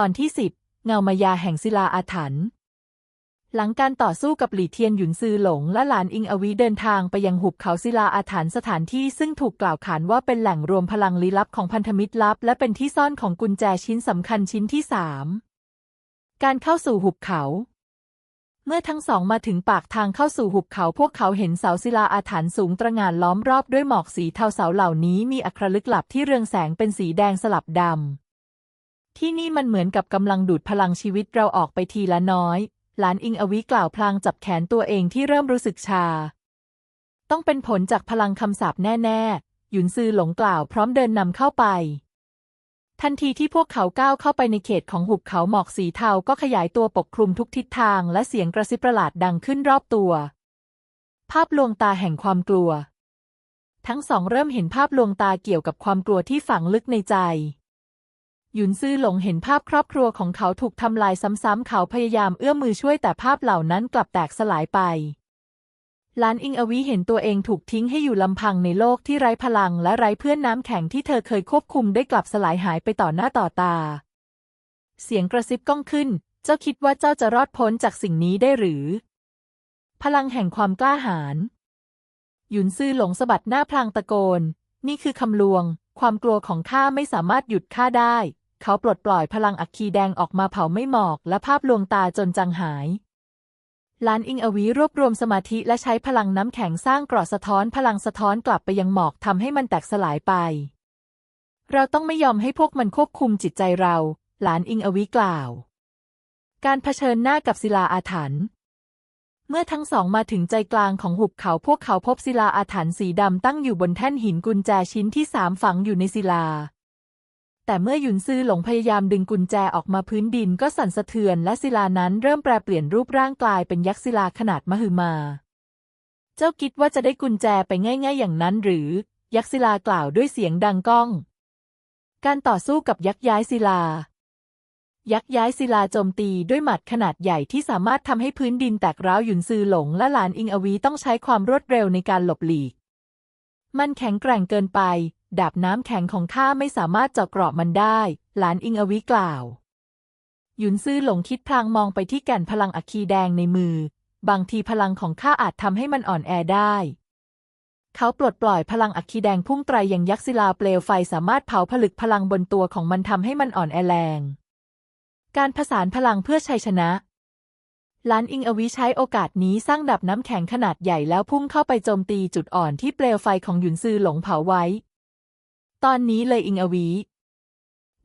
ตอนที่สิบเงามายาแห่งศิลาอาถรรพ์หลังการต่อสู้กับหลี่เทียนหยุนซือหลงและหลานอิงอวีเดินทางไปยังหุบเขาศิลาอาถรรพ์สถานที่ซึ่งถูกกล่าวขานว่าเป็นแหล่งรวมพลังลี้ลับของพันธมิตรลับ และเป็นที่ซ่อนของกุญแจชิ้นสำคัญชิ้นที่สามการเข้าสู่หุบเขา เมื่อทั้งสองมาถึงปากทางเข้าสู่หุบเขาพวกเขาเห็นเสาศิลาอาถรรพ์สูงตระหง่านล้อมรอบด้วยหมอกสีเทาเสาเหล่านี้มีอัครลึกลับที่เรืองแสงเป็นสีแดงสลับดำ ที่นี่มันเหมือนกับกำลังดูดพลังชีวิตเราออกไปทีละน้อย หลานอิงอวิกล่าวพลางจับแขนตัวเองที่เริ่มรู้สึกชา ต้องเป็นผลจากพลังคำสาปแน่ ๆ หยุนซือหลงกล่าวพร้อมเดินนำเข้าไป ทันทีที่พวกเขาก้าวเข้าไปในเขตของหุบเขาหมอกสีเทาก็ขยายตัวปกคลุมทุกทิศทางและเสียงกระซิบประหลาดดังขึ้นรอบตัว ภาพลวงตาแห่งความกลัว ทั้งสองเริ่มเห็นภาพลวงตาเกี่ยวกับความกลัวที่ฝังลึกในใจ ยุนซื่อหลงเห็นภาพครอบครัวของเขาถูกทำลายซ้ำๆเขาพยายามเอื้อมมือช่วยแต่ภาพเหล่านั้นกลับแตกสลายไปหลานอิงอวีเห็นตัวเองถูกทิ้งให้อยู่ลำพังในโลกที่ไร้พลังและไร้เพื่อนน้ำแข็งที่เธอเคยควบคุมได้กลับสลายหายไปต่อหน้าต่อตา เสียงกระซิบก้องขึ้น เจ้าคิดว่าเจ้าจะรอดพ้นจากสิ่งนี้ได้หรือ พลังแห่งความกล้าหาญหยุนซื่อหลงสะบัดหน้าพลางตะโกน นี่คือคำลวง ความกลัวของข้าไม่สามารถหยุดข้าได้ เขาปลดปล่อยพลังอัคคีแดงออกมาเผาไม่หมอกและภาพลวงตาจนจางหายลานอิงอวีรวบรวมสมาธิและใช้พลังน้ำแข็งสร้างกรอสะท้อนพลังสะท้อนกลับไปยังหมอกทำให้มันแตกสลายไป เราต้องไม่ยอมให้พวกมันควบคุมจิตใจเรา หลานอิงอวีกล่าว การเผชิญหน้ากับศิลาอาถรรพ์เมื่อทั้งสองมาถึงใจกลางของหุบเขาพวกเขาพบศิลาอาถรรพ์สีดำตั้งอยู่บนแท่นหินกุญแจชิ้นที่สามฝังอยู่ในศิลา แต่เมื่อหยุนซือหลงพยายามดึงกุญแจออกมาพื้นดินก็สั่นสะเทือนและศิลานั้นเริ่มแปรเปลี่ยนรูปร่างกลายเป็นยักษ์ศิลาขนาดมหึมา เจ้าคิดว่าจะได้กุญแจไปง่าย ๆ อย่างนั้นหรือ ยักษ์ศิลากล่าวด้วยเสียงดังก้อง การต่อสู้กับยักษ์ย้ายศิลา ยักษ์ย้ายศิลาโจมตีด้วยหมัดขนาดใหญ่ที่สามารถทำให้พื้นดินแตกร้าวหยุนซือหลงและหลานอิงอวีต้องใช้ความรวดเร็วในการหลบหลีก มันแข็งแกร่งเกินไป ดาบน้ำแข็งของข้าไม่สามารถเจาะเกราะมันได้ หลานอิงอวิกล่าว หยุนซื่อหลงคิดพลางมองไปที่แก่นพลังอัคคีแดงในมือ บางทีพลังของข้าอาจทำให้มันอ่อนแอได้ เขาปลดปล่อยพลังอัคคีแดงพุ่งไตรยังยักษ์ศิลาเปลวไฟสามารถเผาผลึกพลังบนตัวของมันทำให้มันอ่อนแอแรง การผสานพลังเพื่อชัยชนะลานอิงอวิใช้โอกาสนี้สร้างดับน้ำแข็งขนาดใหญ่แล้วพุ่งเข้าไปโจมตีจุดอ่อนที่เปลวไฟของหยุนซือหลงเผาไว้ ตอนนี้เลยอิงอวี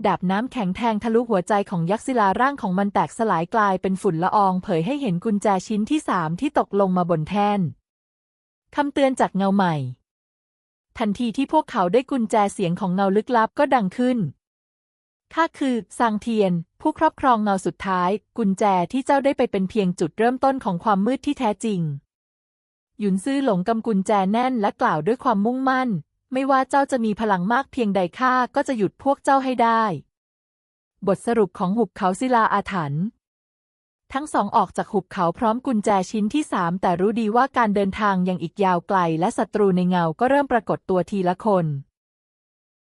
ดาบน้ำแข็งแทงทะลุหัวใจของยักษ์ศิลาร่างของมันแตกสลายกลายเป็นฝุ่นละอองเผยให้เห็นกุญแจชิ้นที่สามที่ตกลงมาบนแท่นคำเตือนจากเงาใหม่ ทันทีที่พวกเขาได้กุญแจเสียงของเงาลึกลับก็ดังขึ้นข้าคือซางเทียน ผู้ครอบครองเงาสุดท้าย กุญแจที่เจ้าได้ไปเป็นเพียงจุดเริ่มต้นของความมืดที่แท้จริง หยุนซื่อหลงกำกุญแจแน่นและกล่าวด้วยความมุ่งมั่น ไม่ว่าเจ้าจะมีพลังมากเพียงใดข้าก็จะหยุดพวกเจ้าให้ได้ บทสรุปของหุบเขาศิลาอาถรรพ์ทั้งสองออกจากหุบเขาพร้อมกุญแจชิ้นที่สามแต่รู้ดีว่าการเดินทางยังอีกยาวไกล และศัตรูในเงาก็เริ่มปรากฏตัวทีละคน